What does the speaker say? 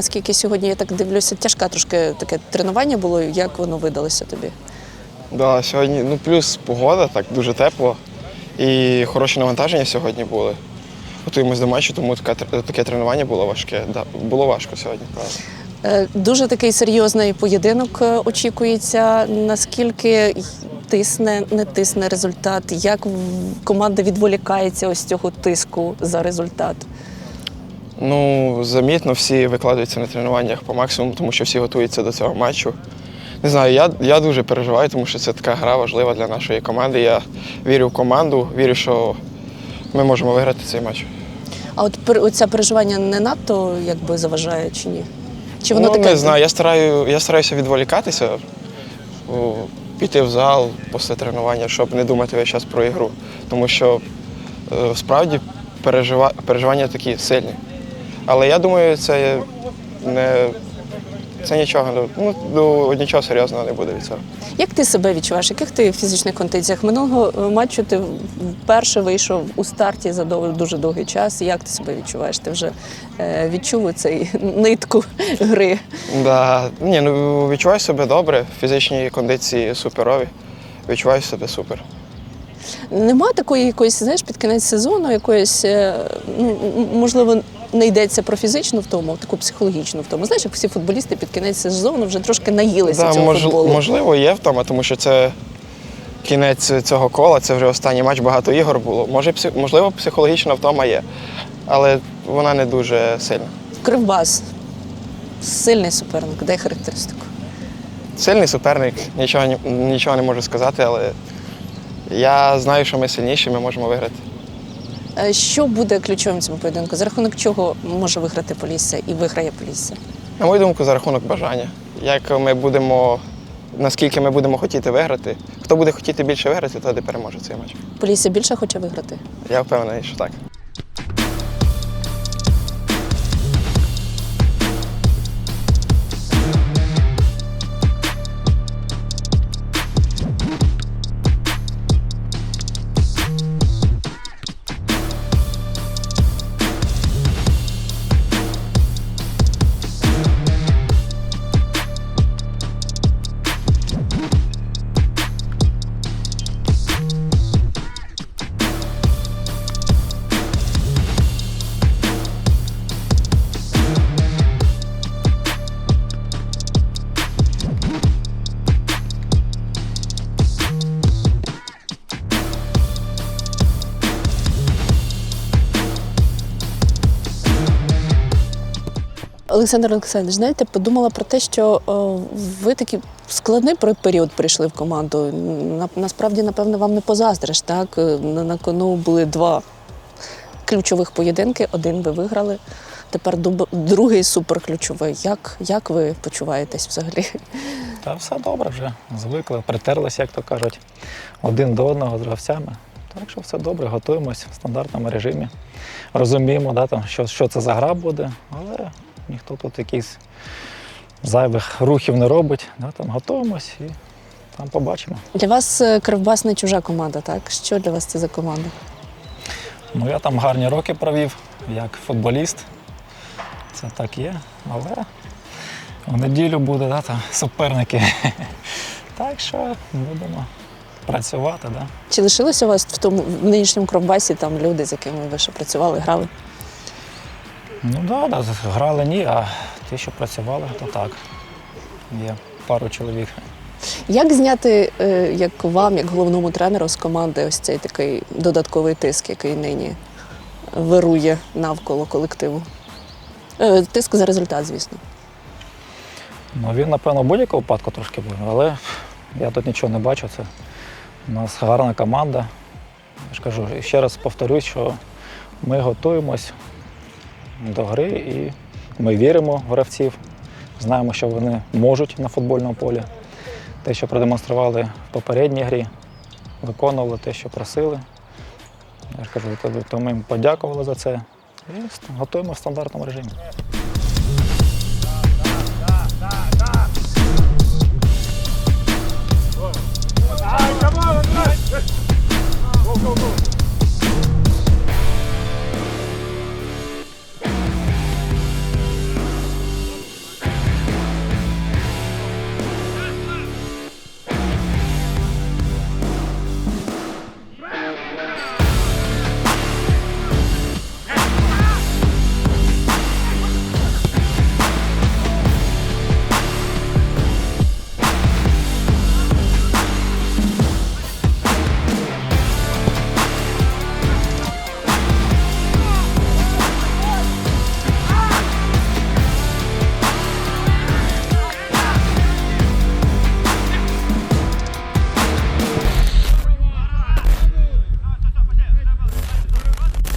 наскільки сьогодні я так дивлюся, тяжке трошки таке тренування було. Як воно видалося тобі? Да, сьогодні ну, плюс погода, так дуже тепло. І хороші навантаження сьогодні були. Готуємось до матчу, тому таке, таке тренування було важке. Да, було важко сьогодні, правда. Е, Дуже такий серйозний поєдинок е, очікується. Наскільки тисне, не тисне результат? Як команда відволікається ось цього тиску за результат? Ну, замітно, всі викладаються на тренуваннях по максимуму, тому що всі готуються до цього матчу. Не знаю, я, я дуже переживаю, тому що це така гра важлива для нашої команди. Я вірю в команду, вірю, що ми можемо виграти цей матч. А от оця переживання не надто якби заважає чи ні? Чи воно ну, таке? не знаю, я, стараю, я стараюся відволікатися, піти в зал після тренування, щоб не думати весь час про ігру. Тому що е, справді переживання такі сильні. Але я думаю, це не це нічого, ну, ну, нічого серйозного не буде від цього. Як ти себе відчуваєш? Яких ти в фізичних кондиціях? Минулого матчу ти вперше вийшов у старті за дов- дуже довгий час. Як ти себе відчуваєш? Ти вже е, відчув цей нитку гри? Да. Ні, ну, відчуваю себе добре, фізичні кондиції суперові. Відчуваю себе супер. Нема такої якоїсь, знаєш, під кінець сезону, якоїсь, е, ну, можливо, не йдеться про фізичну втому, а таку психологічну втому. Знаєш, як всі футболісти під кінець сезону вже трошки наїлися Да, цього мож- футболу. можливо, є втома, тому що це кінець цього кола, це вже останній матч, багато ігор було. Може, можливо, психологічна втома є, але вона не дуже сильна. Кривбас. Сильний суперник, дай характеристику. Сильний суперник, нічого, нічого не можу сказати, але я знаю, що ми сильніші, ми можемо виграти. Е, Що буде ключовим цьому поєдинку? За рахунок чого може виграти Полісся і виграє Полісся? На мою думку, за рахунок бажання. Як ми будемо, наскільки ми будемо хотіти виграти, хто буде хотіти більше виграти, тоді переможе цей матч. Полісся більше хоче виграти. Я впевнений, що так. Олександр Олександрович, знаєте, подумала про те, що ви такий складний період прийшли в команду. Насправді, напевно, вам не позаздриш. Так? Е, на кону були два ключових поєдинки, один ви виграли. Тепер другий суперключовий. Як, як ви почуваєтесь взагалі? Та все добре вже. Звикли, притерлися, як то кажуть, один до одного з гравцями. Так що все добре, готуємось в стандартному режимі. Розуміємо, да, там, що, що це за гра буде, але ніхто тут якісь зайвих рухів не робить. Да, там, готуємось і там побачимо. Для вас е, Кривбас не чужа команда, так? Що для вас це за команда? Ну, я там гарні роки провів як футболіст. Це так є, але в неділю буде да, там, суперники. Так що будемо працювати. Да. Чи лишилися у вас в тому в нинішньому Кривбасі там люди, з якими ви ще працювали, грали? Ну да, да, грали ні, а ті, що працювали, то так. Є пару чоловік. Як зняти, е, як вам, як головному тренеру з команди, ось цей такий додатковий тиск, який нині вирує навколо колективу? Е, Тиск за результат, звісно. Ну він, напевно, в будь-якому випадку трошки буде, але я тут нічого не бачу. Це у нас гарна команда. Я ж кажу, ще раз повторюсь, що ми готуємось до гри і ми віримо в гравців, знаємо, що вони можуть на футбольному полі. Те, що продемонстрували в попередній грі, виконували те, що просили. Я ж кажу, то- ми їм подякували за це і готуємо в стандартному режимі.